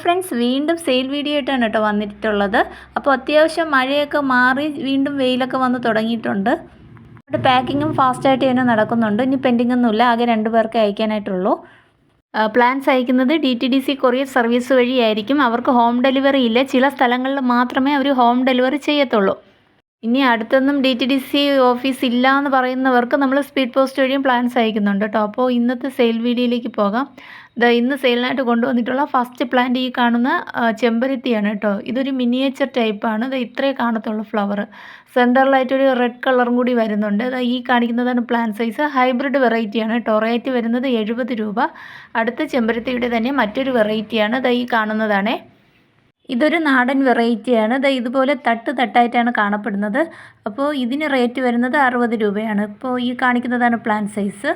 Friends വീണ്ടും sale video ആയിട്ടാണ് കേട്ടോ വന്നിട്ടുള്ളത്. അപ്പോൾ അത്യാവശ്യം മഴയൊക്കെ മാറി വീണ്ടും വെയിലൊക്കെ വന്ന് തുടങ്ങിയിട്ടുണ്ട്. ഇവിടെ പാക്കിങ്ങും ഫാസ്റ്റായിട്ട് തന്നെ നടക്കുന്നുണ്ട്. ഇനി പെൻഡിംഗ് ഒന്നുമില്ല ആകെ രണ്ട് പേർക്ക് അയക്കാനായിട്ടുള്ളൂ. പ്ലാൻസ് അയക്കുന്നത് D T D C courier service വഴിയായിരിക്കും. അവർക്ക് ഹോം ഡെലിവറി ഇല്ല. ചില സ്ഥലങ്ങളിൽ മാത്രമേ അവർ ഹോം ഡെലിവറി ചെയ്യത്തുള്ളൂ. ഇനി അടുത്തൊന്നും D T D C office ഇല്ല എന്ന് പറയുന്നവർക്ക് നമ്മൾ സ്പീഡ് പോസ്റ്റ് വഴിയും പ്ലാൻസ് അയക്കുന്നുണ്ട് കേട്ടോ അപ്പോൾ ഇന്നത്തെ സെയിൽ വീഡിയോയിലേക്ക് പോകാം. ഇത് ഇന്ന് സെയിലിനായിട്ട് കൊണ്ടുവന്നിട്ടുള്ള ഫസ്റ്റ് പ്ലാന്റ് ഈ കാണുന്ന ചെമ്പരത്തിയാണ് കേട്ടോ ഇതൊരു മിനിയേച്ചർ ടൈപ്പാണ് ഇത് ഇത്രേ കാണത്തുള്ളൂ ഫ്ലവർ സെന്ററിലായിട്ട് ഒരു റെഡ് കളറും കൂടി വരുന്നുണ്ട്. ദാ ഈ കാണിക്കുന്നതാണ് പ്ലാൻ സൈസ് ഹൈബ്രിഡ് വെറൈറ്റിയാണ് കേട്ടോ റേറ്റ് വരുന്നത് എഴുപത് രൂപ. അടുത്ത ചെമ്പരത്തിയുടെ തന്നെ മറ്റൊരു വെറൈറ്റിയാണ് ഇത് ഈ കാണുന്നതാണേ. ഇതൊരു നാടൻ വെറൈറ്റിയാണ്. ദാ ഇതുപോലെ തട്ട് തട്ടായിട്ടാണ് കാണപ്പെടുന്നത്. അപ്പോൾ ഇതിന് റേറ്റ് വരുന്നത് അറുപത് രൂപയാണ്. ഇപ്പോൾ ഈ കാണിക്കുന്നതാണ് പ്ലാൻ സൈസ്.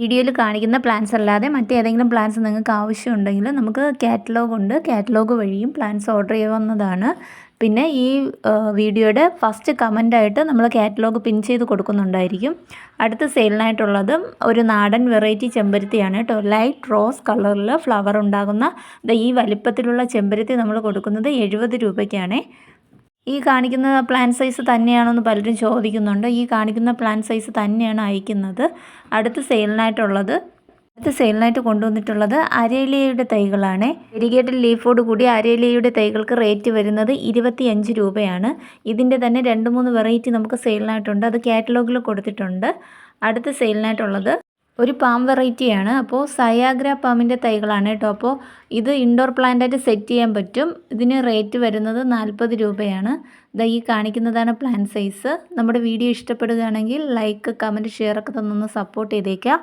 വീഡിയോയിൽ കാണിക്കുന്ന പ്ലാൻസ് അല്ലാതെ മറ്റേതെങ്കിലും പ്ലാൻസ് നിങ്ങൾക്ക് ആവശ്യമുണ്ടെങ്കിൽ നമുക്ക് കാറ്റലോഗ് ഉണ്ട്. കാറ്റലോഗ് വഴിയും പ്ലാൻസ് ഓർഡർ ചെയ്യാവുന്നതാണ്. പിന്നെ ഈ വീഡിയോയുടെ ഫസ്റ്റ് കമന്റായിട്ട് നമ്മൾ കാറ്റലോഗ് പിൻ ചെയ്ത് കൊടുക്കുന്നുണ്ടായിരിക്കും. അടുത്ത സെയിലിനായിട്ടുള്ളത് ഒരു നാടൻ വെറൈറ്റി ചെമ്പരത്തിയാണ് കേട്ടോ. ലൈറ്റ് റോസ് കളറിൽ ഫ്ലവർ ഉണ്ടാകുന്ന ഈ വലിപ്പത്തിലുള്ള ചെമ്പരത്തി നമ്മൾ കൊടുക്കുന്നത് എഴുപത് രൂപയ്ക്കാണേ. ഈ കാണിക്കുന്ന പ്ലാൻ സൈസ് തന്നെയാണെന്ന് പലരും ചോദിക്കുന്നുണ്ട്. ഈ കാണിക്കുന്ന പ്ലാൻ സൈസ് തന്നെയാണ് അയക്കുന്നത്. അടുത്ത സെയിലിനായിട്ടുള്ളത് അടുത്ത സെയിലിനായിട്ട് കൊണ്ടുവന്നിട്ടുള്ളത് അരയിലയുടെ തൈകളാണ്. ഇരിഗേറ്റഡ് ലീഫോട് കൂടി അരയിലയുടെ തൈകൾക്ക് റേറ്റ് വരുന്നത് ഇരുപത്തിയഞ്ച് രൂപയാണ്. ഇതിന്റെ തന്നെ രണ്ട് മൂന്ന് വെറൈറ്റി നമുക്ക് സെയിലിനായിട്ടുണ്ട്. അത് കാറ്റലോഗിൽ കൊടുത്തിട്ടുണ്ട്. അടുത്ത സെയിലിനായിട്ടുള്ളത് ഒരു പാം വെറൈറ്റിയാണ് അപ്പോൾ സയാഗ്ര പാമ്പിന്റെ തൈകളാണ് കേട്ടോ. അപ്പോൾ ഇത് ഇൻഡോർ പ്ലാന്റായിട്ട് സെറ്റ് ചെയ്യാൻ പറ്റും. ഇതിന് റേറ്റ് വരുന്നത് നാൽപ്പത് രൂപയാണ്. ദാ ഈ കാണിക്കുന്നതാണ് പ്ലാൻ സൈസ് നമ്മുടെ വീഡിയോ ഇഷ്ടപ്പെടുകയാണെങ്കിൽ ലൈക്ക് കമന്റ് ഷെയർ ഒക്കെ തന്നൊന്ന് സപ്പോർട്ട് ചെയ്തേക്കാം.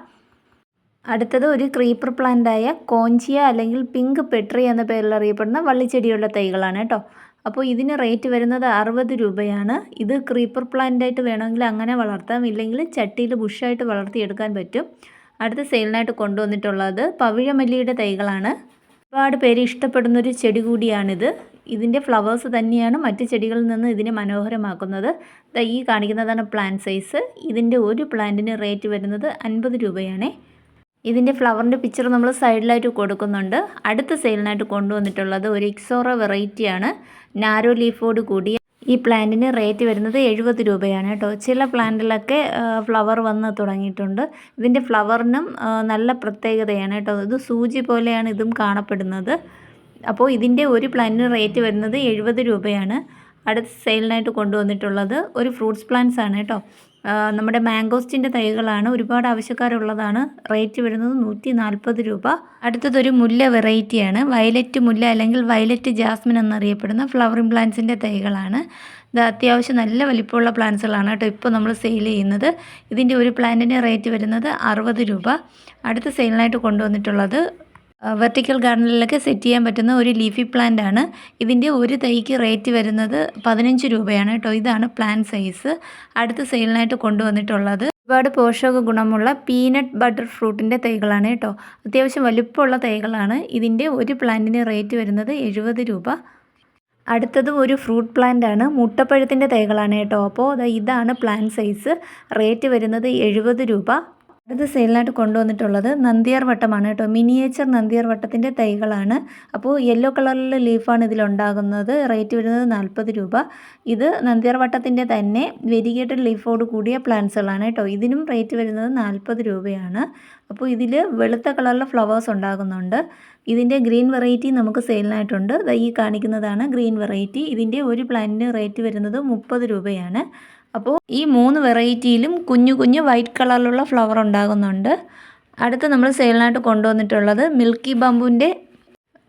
അടുത്തത് ഒരു ക്രീപ്പർ പ്ലാന്റായ കോഞ്ചിയ അല്ലെങ്കിൽ പിങ്ക് പെട്രി എന്ന പേരിൽ അറിയപ്പെടുന്ന വള്ളിച്ചെടിയുള്ള തൈകളാണ് കേട്ടോ. അപ്പോൾ ഇതിന് റേറ്റ് വരുന്നത് അറുപത് രൂപയാണ്. ഇത് ക്രീപ്പർ പ്ലാന്റായിട്ട് വേണമെങ്കിൽ അങ്ങനെ വളർത്താം. ഇല്ലെങ്കിൽ ചട്ടിയിൽ ബുഷായിട്ട് വളർത്തിയെടുക്കാൻ പറ്റും. അടുത്ത സെയിലിനായിട്ട് കൊണ്ടുവന്നിട്ടുള്ളത് പവിഴമല്ലിയുടെ തൈകളാണ്. ഒരുപാട് പേര് ഇഷ്ടപ്പെടുന്നൊരു ചെടി കൂടിയാണിത്. ഇതിന്റെ ഫ്ലവേഴ്സ് തന്നെയാണ് മറ്റ് ചെടികളിൽ നിന്ന് ഇതിനെ മനോഹരമാക്കുന്നത്. ഈ കാണിക്കുന്നതാണ് പ്ലാന്റ് സൈസ് ഇതിന്റെ ഒരു പ്ലാന്റിന് റേറ്റ് വരുന്നത് അൻപത് രൂപയാണേ. ഇതിന്റെ ഫ്ലവറിന്റെ പിക്ചർ നമ്മൾ സൈഡിലായിട്ട് കൊടുക്കുന്നുണ്ട്. അടുത്ത സെയിലിനായിട്ട് കൊണ്ടുവന്നിട്ടുള്ളത് ഒരു ഇക്സോറ വെറൈറ്റിയാണ്. നാരോ ലീഫോട് കൂടി ഈ പ്ലാന്റിന് റേറ്റ് വരുന്നത് എഴുപത് രൂപയാണ് കേട്ടോ. ചില പ്ലാന്റിലൊക്കെ ഫ്ലവർ വന്ന് തുടങ്ങിയിട്ടുണ്ട്. ഇതിന്റെ ഫ്ലവറിനും നല്ല പ്രത്യേകതയാണ് കേട്ടോ. ഇത് സൂചി പോലെയാണ് ഇതും കാണപ്പെടുന്നത്. അപ്പോൾ ഇതിന്റെ ഒരു പ്ലാന്റിന് റേറ്റ് വരുന്നത് എഴുപത് രൂപയാണ്. അടുത്ത സെയിലിനായിട്ട് കൊണ്ടുവന്നിട്ടുള്ളത് ഒരു ഫ്രൂട്ട്സ് പ്ലാന്റ്സ് ആണ് കേട്ടോ. നമ്മുടെ മാംഗോസ്റ്റിന്റെ തൈകളാണ് ഒരുപാട് ആവശ്യക്കാരുള്ളതാണ്. റേറ്റ് വരുന്നത് നൂറ്റി നാൽപ്പത് രൂപ. അടുത്തതൊരു മുല്ല വെറൈറ്റിയാണ്. വയലറ്റ് മുല്ല അല്ലെങ്കിൽ വയലറ്റ് ജാസ്മിൻ എന്നറിയപ്പെടുന്ന ഫ്ലവറിംഗ് പ്ലാന്റ്സിന്റെ തൈകളാണ്. ഇത് അത്യാവശ്യം നല്ല വലിപ്പമുള്ള പ്ലാന്റ്സുകളാണ് കേട്ടോ ഇപ്പോൾ നമ്മൾ സെയിൽ ചെയ്യുന്നത്. ഇതിന്റെ ഒരു പ്ലാന്റിന്റെ റേറ്റ് വരുന്നത് അറുപത് രൂപ. അടുത്ത സെയിലിനായിട്ട് കൊണ്ടുവന്നിട്ടുള്ളത് വെർട്ടിക്കൽ ഗാർഡനിലൊക്കെ സെറ്റ് ചെയ്യാൻ പറ്റുന്ന ഒരു ലീഫി പ്ലാന്റ് ആണ്. ഇതിന്റെ ഒരു തൈക്ക് റേറ്റ് വരുന്നത് പതിനഞ്ച് രൂപയാണ് കേട്ടോ. ഇതാണ് പ്ലാൻ സൈസ് അടുത്ത സെയിലിനായിട്ട് കൊണ്ടുവന്നിട്ടുള്ളത്. ഒരുപാട് പോഷക ഗുണമുള്ള പീനട്ട് ബട്ടർ ഫ്രൂട്ടിന്റെ തൈകളാണ് കേട്ടോ. അത്യാവശ്യം വലുപ്പമുള്ള തൈകളാണ്. ഇതിന്റെ ഒരു പ്ലാന്റിന് റേറ്റ് വരുന്നത് എഴുപത് രൂപ. അടുത്തത് ഒരു ഫ്രൂട്ട് പ്ലാന്റ് ആണ്. മുട്ടപ്പഴത്തിന്റെ തൈകളാണ് കേട്ടോ. അപ്പോൾ ഇതാണ് പ്ലാന്റ് സൈസ് റേറ്റ് വരുന്നത് എഴുപത് രൂപ. അടുത്ത സെയിലിനായിട്ട് കൊണ്ടുവന്നിട്ടുള്ളത് നന്ദിയാർ വട്ടമാണ് കേട്ടോ. മിനിയേച്ചർ നന്ദിയാർ വട്ടത്തിന്റെ തൈകളാണ്. അപ്പോൾ യെല്ലോ കളറിൽ ലീഫാണ് ഇതിലുണ്ടാകുന്നത്. റേറ്റ് വരുന്നത് നാൽപ്പത് രൂപ. ഇത് നന്ദിയാർ വട്ടത്തിന്റെ തന്നെ വെരിഗേറ്റഡ് ലീഫോട് കൂടിയ പ്ലാന്റ്സുകളാണ് കേട്ടോ. ഇതിനും റേറ്റ് വരുന്നത് നാൽപ്പത് രൂപയാണ്. അപ്പോൾ ഇതിൽ വെളുത്ത കളറിലെ ഫ്ലവേഴ്സ് ഉണ്ടാകുന്നുണ്ട്. ഇതിന്റെ ഗ്രീൻ വെറൈറ്റി നമുക്ക് സെയിലിനായിട്ടുണ്ട്. ഈ കാണിക്കുന്നതാണ് ഗ്രീൻ വെറൈറ്റി. ഇതിന്റെ ഒരു പ്ലാന്റിന് റേറ്റ് വരുന്നത് മുപ്പത് രൂപയാണ്. അപ്പോൾ ഈ മൂന്ന് വെറൈറ്റിയിലും കുഞ്ഞു കുഞ്ഞു വൈറ്റ് കളറിലുള്ള ഫ്ലവർ ഉണ്ടാകുന്നുണ്ട്. അടുത്ത് നമ്മൾ സെയിലിനായിട്ട് കൊണ്ടുവന്നിട്ടുള്ളത് മിൽക്കി ബംബുവിന്റെ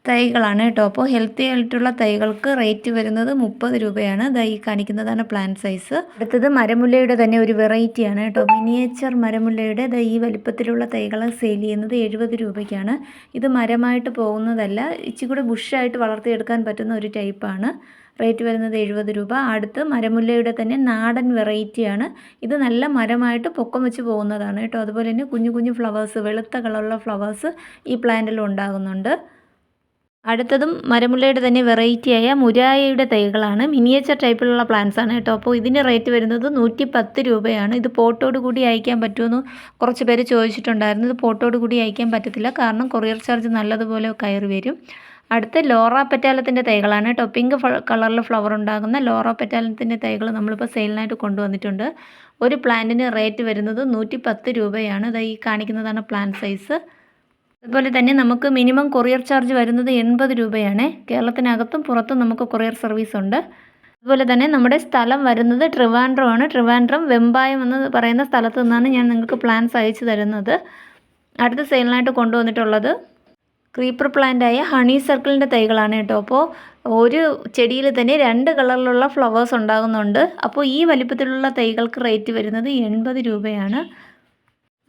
തൈകളാണ് കേട്ടോ. അപ്പോൾ ഹെൽത്തി ആയിട്ടുള്ള തൈകൾക്ക് റേറ്റ് വരുന്നത് മുപ്പത് രൂപയാണ്. ദാ ഈ കാണിക്കുന്നതാണ് പ്ലാൻ സൈസ് അടുത്തത് മരമുല്ലയുടെ തന്നെ ഒരു വെറൈറ്റിയാണ് കേട്ടോ. മിനിയേച്ചർ മരമുല്ലയുടെ ദാ ഈ വലിപ്പത്തിലുള്ള തൈകൾ സെയിൽ ചെയ്യുന്നത് എഴുപത് രൂപയ്ക്കാണ്. ഇത് മരമായിട്ട് പോകുന്നതല്ല ഇച്ചിരി കൂടെ ബുഷായിട്ട് വളർത്തിയെടുക്കാൻ പറ്റുന്ന ഒരു ടൈപ്പാണ് റേറ്റ് വരുന്നത് എഴുപത് രൂപ. അടുത്ത് മരമുല്ലയുടെ തന്നെ നാടൻ വെറൈറ്റിയാണ് ഇത് നല്ല മരമായിട്ട് പൊക്കം വെച്ച് പോകുന്നതാണ് കേട്ടോ. അതുപോലെ തന്നെ കുഞ്ഞു കുഞ്ഞു ഫ്ലവേഴ്സ് വെളുത്ത കളറുള്ള ഫ്ലവേഴ്സ് ഈ പ്ലാന്റിൽ ഉണ്ടാകുന്നുണ്ട്. അടുത്തതും മരമുല്ലയുടെ തന്നെ വെറൈറ്റിയായ മുരായയുടെ തൈകളാണ്. മിനിയേച്ചർ ടൈപ്പിലുള്ള പ്ലാന്റ്സ് ആണ് കേട്ടോ. അപ്പോൾ ഇതിന്റെ റേറ്റ് വരുന്നത് നൂറ്റി പത്ത് രൂപയാണ്. ഇത് പോട്ടോട് കൂടി അയക്കാൻ പറ്റുമെന്ന് കുറച്ച് പേര് ചോദിച്ചിട്ടുണ്ടായിരുന്നു. ഇത് പോട്ടോട് കൂടി അയക്കാൻ പറ്റത്തില്ല. കാരണം കൊറിയർ ചാർജ് നല്ലതുപോലെ കയറി വരും. അടുത്ത ലോറ പെറ്റാലത്തിന്റെ തൈകളാണ് കേട്ടോ. പിങ്ക് കളറിൽ ഫ്ലവർ ഉണ്ടാകുന്ന ലോറ പെറ്റാലത്തിന്റെ തൈകൾ നമ്മളിപ്പോൾ സെയിലിനായിട്ട് കൊണ്ടുവന്നിട്ടുണ്ട്. ഒരു പ്ലാന്റിന് റേറ്റ് വരുന്നത് നൂറ്റി പത്ത് രൂപയാണ്. ഇത് ഈ കാണിക്കുന്നതാണ് പ്ലാന്റ് സൈസ് അതുപോലെ തന്നെ നമുക്ക് മിനിമം കൊറിയർ ചാർജ് വരുന്നത് എൺപത് രൂപയാണ്. കേരളത്തിനകത്തും പുറത്തും നമുക്ക് കൊറിയർ സർവീസ് ഉണ്ട്. അതുപോലെ തന്നെ നമ്മുടെ സ്ഥലം വരുന്നത് ട്രിവാൻഡ്രം ആണ്. ട്രിവാൻഡ്രം വെമ്പായം എന്ന് പറയുന്ന സ്ഥലത്ത് നിന്നാണ് ഞാൻ നിങ്ങൾക്ക് പ്ലാൻസ് അയച്ചു തരുന്നത്. അടുത്ത സെയിലിനായിട്ട് കൊണ്ടുവന്നിട്ടുള്ളത് ക്രീപ്പർ പ്ലാന്റായ ഹണി സർക്കിളിന്റെ തൈകളാണ് കേട്ടോ. അപ്പോൾ ഒരു ചെടിയിൽ തന്നെ രണ്ട് കളറിലുള്ള ഫ്ലവേഴ്സ് ഉണ്ടാകുന്നുണ്ട്. അപ്പോൾ ഈ വലിപ്പത്തിലുള്ള തൈകൾക്ക് റേറ്റ് വരുന്നത് എൺപത് രൂപയാണ്.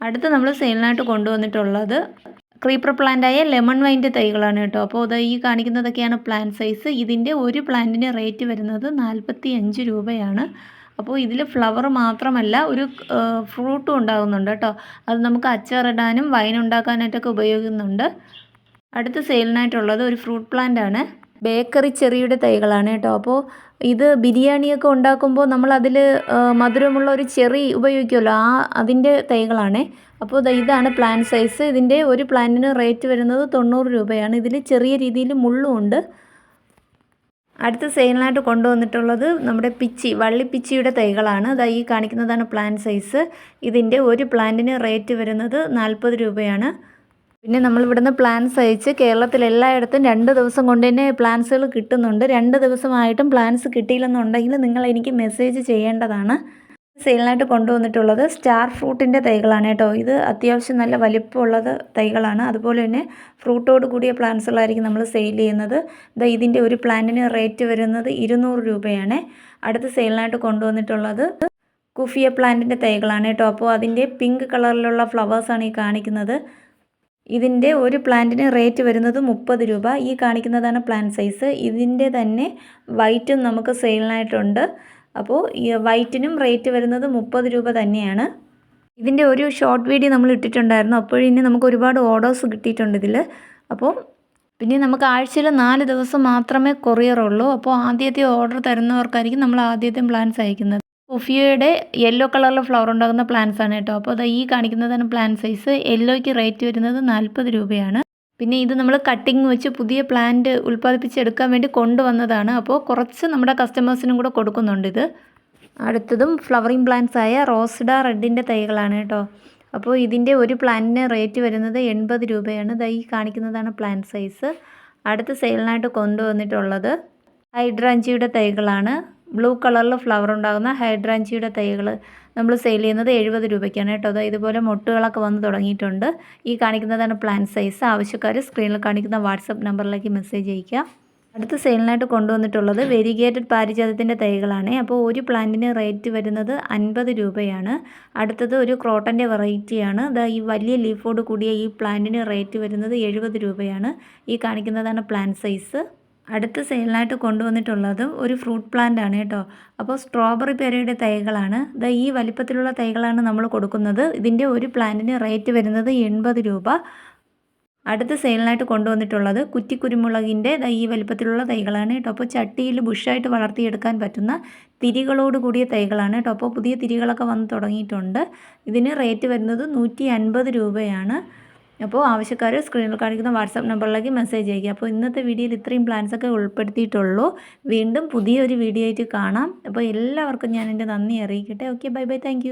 അടുത്ത് നമ്മൾ സെയിലിനായിട്ട് കൊണ്ടുവന്നിട്ടുള്ളത് ക്രീപ്പർ പ്ലാന്റായ ലെമൺ വൈന്റെ തൈകളാണ് കേട്ടോ. അപ്പോൾ അത് ഈ കാണിക്കുന്നതൊക്കെയാണ് പ്ലാന്റ് സൈസ്. ഇതിന്റെ ഒരു പ്ലാന്റിന് റേറ്റ് വരുന്നത് നാൽപ്പത്തി അഞ്ച് രൂപയാണ്. അപ്പോൾ ഇതിൽ ഫ്ലവർ മാത്രമല്ല ഒരു ഫ്രൂട്ടും ഉണ്ടാകുന്നുണ്ട് കേട്ടോ. അത് നമുക്ക് അച്ചാറിടാനും വൈൻ ഉണ്ടാക്കാനായിട്ടൊക്കെ ഉപയോഗിക്കുന്നുണ്ട്. അടുത്ത സെയിലിനായിട്ടുള്ളത് ഒരു ഫ്രൂട്ട് പ്ലാന്റ് ആണ് ബേക്കറി ചെറിയുടെ തൈകളാണ് കേട്ടോ. അപ്പോൾ ഇത് ബിരിയാണിയൊക്കെ ഉണ്ടാക്കുമ്പോൾ നമ്മൾ അതിൽ മധുരമുള്ള ഒരു ചെറി ഉപയോഗിക്കുമല്ലോ ആ അതിന്റെ തൈകളാണേ. അപ്പോൾ ഇതാണ് പ്ലാൻ സൈസ്. ഇതിന്റെ ഒരു പ്ലാന്റിന് റേറ്റ് വരുന്നത് തൊണ്ണൂറ് രൂപയാണ്. ഇതിൽ ചെറിയ രീതിയിൽ മുള്ളും ഉണ്ട്. അടുത്ത സെയിലിനായിട്ട് കൊണ്ടുവന്നിട്ടുള്ളത് നമ്മുടെ പിച്ചി വള്ളിപ്പിച്ചിയുടെ തൈകളാണ്. അതാ ഈ കാണിക്കുന്നതാണ് പ്ലാൻ സൈസ്. ഇതിന്റെ ഒരു പ്ലാന്റിന് റേറ്റ് വരുന്നത് നാൽപ്പത് രൂപയാണ്. പിന്നെ നമ്മൾ ഇവിടുന്ന് പ്ലാൻസ് അയച്ച് കേരളത്തിൽ എല്ലായിടത്തും രണ്ട് ദിവസം കൊണ്ട് തന്നെ പ്ലാൻസുകൾ കിട്ടുന്നുണ്ട്. രണ്ട് ദിവസമായിട്ടും പ്ലാൻസ് കിട്ടിയില്ലെന്നുണ്ടെങ്കിൽ നിങ്ങൾ എനിക്ക് മെസ്സേജ് ചെയ്യേണ്ടതാണ്. സെയിലിനായിട്ട് കൊണ്ടുവന്നിട്ടുള്ളത് സ്റ്റാർ ഫ്രൂട്ടിന്റെ തൈകളാണ് കേട്ടോ. ഇത് അത്യാവശ്യം നല്ല വലിപ്പമുള്ളത് തൈകളാണ്. അതുപോലെ തന്നെ ഫ്രൂട്ടോട് കൂടിയ പ്ലാൻസുകളായിരിക്കും നമ്മൾ സെയിൽ ചെയ്യുന്നത്. ഇതാ ഇതിന്റെ ഒരു പ്ലാന്റിന് റേറ്റ് വരുന്നത് ഇരുന്നൂറ് രൂപയാണ്. അടുത്ത സെയിലിനായിട്ട് കൊണ്ടുവന്നിട്ടുള്ളത് കുഫിയ പ്ലാന്റിന്റെ തൈകളാണ് കേട്ടോ. അപ്പോൾ അതിന്റെ പിങ്ക് കളറിലുള്ള ഫ്ലവേഴ്സാണ് ഈ കാണിക്കുന്നത്. ഇതിന്റെ ഒരു പ്ലാന്റിന് റേറ്റ് വരുന്നത് മുപ്പത് രൂപ. ഈ കാണിക്കുന്നതാണ് പ്ലാന്റ് സൈസ്. ഇതിന്റെ തന്നെ വൈറ്റും നമുക്ക് സെയിലിനായിട്ടുണ്ട്. അപ്പോൾ ഈ വൈറ്റിനും റേറ്റ് വരുന്നത് മുപ്പത് രൂപ തന്നെയാണ്. ഇതിന്റെ ഒരു ഷോർട്ട് വീഡിയോ നമ്മൾ ഇട്ടിട്ടുണ്ടായിരുന്നു. അപ്പോഴിനി നമുക്ക് ഒരുപാട് ഓർഡേഴ്സ് കിട്ടിയിട്ടുണ്ട് ഇതിൽ അപ്പോൾ പിന്നെ നമുക്ക് ആഴ്ചയിൽ നാല് ദിവസം മാത്രമേ കൊറിയറുള്ളൂ അപ്പോൾ ആദ്യത്തെ ഓർഡർ തരുന്നവർക്കായിരിക്കും നമ്മൾ ആദ്യത്തെ പ്ലാൻസ് അയക്കുന്നത്. ഉഫിയയുടെ യെല്ലോ കളറിൽ ഫ്ലവർ ഉണ്ടാകുന്ന പ്ലാന്റ്സ് ആണ് കേട്ടോ. അപ്പോൾ അത് ഈ കാണിക്കുന്നതാണ് പ്ലാൻ സൈസ് യെല്ലോയ്ക്ക് റേറ്റ് വരുന്നത് നാൽപ്പത് രൂപയാണ്. പിന്നെ ഇത് നമ്മൾ കട്ടിങ് വെച്ച് പുതിയ പ്ലാന്റ് ഉൽപ്പാദിപ്പിച്ചെടുക്കാൻ വേണ്ടി കൊണ്ടുവന്നതാണ്. അപ്പോൾ കുറച്ച് നമ്മുടെ കസ്റ്റമേഴ്സിനും കൂടെ കൊടുക്കുന്നുണ്ട് ഇത്. അടുത്തതും ഫ്ലവറിങ് പ്ലാന്റ്സ് ആയ റോസ്ഡ റെഡിന്റെ തൈകളാണ് കേട്ടോ. അപ്പോൾ ഇതിന്റെ ഒരു പ്ലാന്റിന് റേറ്റ് വരുന്നത് എൺപത് രൂപയാണ്. ഇതായി കാണിക്കുന്നതാണ് പ്ലാന്റ് സൈസ് അടുത്ത സെയിലിനായിട്ട് കൊണ്ടുവന്നിട്ടുള്ളത്. ഹൈഡ്രാഞ്ചിയുടെ തൈകളാണ്. ബ്ലൂ കളറിൽ ഫ്ലവർ ഉണ്ടാകുന്ന ഹൈഡ്രാഞ്ചിയുടെ തൈകൾ നമ്മൾ സെയിൽ ചെയ്യുന്നത് എഴുപത് രൂപയ്ക്കാണ് കേട്ടോ. അത് ഇതുപോലെ മൊട്ടുകളൊക്കെ വന്ന് തുടങ്ങിയിട്ടുണ്ട്. ഈ കാണിക്കുന്നതാണ് പ്ലാൻ സൈസ് ആവശ്യക്കാർ സ്ക്രീനിൽ കാണിക്കുന്ന വാട്സപ്പ് നമ്പറിലേക്ക് മെസ്സേജ് അയയ്ക്കുക. അടുത്ത സെയിലിനായിട്ട് കൊണ്ടുവന്നിട്ടുള്ളത് വെരിഗേറ്റഡ് പാരിജാതത്തിന്റെ തൈകളാണ്. അപ്പോൾ ഒരു പ്ലാന്റിന് റേറ്റ് വരുന്നത് അൻപത് രൂപയാണ്. അടുത്തത് ഒരു ക്രോട്ടന്റെ വെറൈറ്റിയാണ് അത് ഈ വലിയ ലീഫോട് കൂടിയ ഈ പ്ലാന്റിന് റേറ്റ് വരുന്നത് എഴുപത് രൂപയാണ്. ഈ കാണിക്കുന്നതാണ് പ്ലാൻ സൈസ് അടുത്ത സെയിലിനായിട്ട് കൊണ്ടുവന്നിട്ടുള്ളത് ഒരു ഫ്രൂട്ട് പ്ലാന്റ് ആണ് കേട്ടോ. അപ്പോൾ സ്ട്രോബെറി പെരയുടെ തൈകളാണ്. ഇത് ഈ വലിപ്പത്തിലുള്ള തൈകളാണ് നമ്മൾ കൊടുക്കുന്നത്. ഇതിന്റെ ഒരു പ്ലാന്റിന് റേറ്റ് വരുന്നത് എൺപത് രൂപ. അടുത്ത സെയിലിനായിട്ട് കൊണ്ടുവന്നിട്ടുള്ളത് കുറ്റി കുരുമുളകിന്റെ ഈ വലിപ്പത്തിലുള്ള തൈകളാണ് കേട്ടോ. അപ്പോൾ ചട്ടിയിൽ ബുഷായിട്ട് വളർത്തിയെടുക്കാൻ പറ്റുന്ന തിരികളോട് കൂടിയ തൈകളാണ് കേട്ടോ. അപ്പോൾ പുതിയ തിരികളൊക്കെ വന്ന് തുടങ്ങിയിട്ടുണ്ട്. ഇതിന് റേറ്റ് വരുന്നത് നൂറ്റി രൂപയാണ്. അപ്പോൾ ആവശ്യക്കാർ സ്ക്രീനിൽ കാണിക്കുന്ന വാട്സാപ്പ് നമ്പറിലേക്ക് മെസ്സേജ് അയക്കുക അപ്പോൾ ഇന്നത്തെ വീഡിയോയിൽ ഇത്രയും പ്ലാൻസ് ഒക്കെ ഉൾപ്പെടുത്തിയിട്ടുള്ളൂ. വീണ്ടും പുതിയൊരു വീഡിയോ ആയിട്ട് കാണാം. അപ്പോൾ എല്ലാവർക്കും ഞാൻ എന്റെ നന്ദി അറിയിക്കട്ടെ. Okay bye bye thank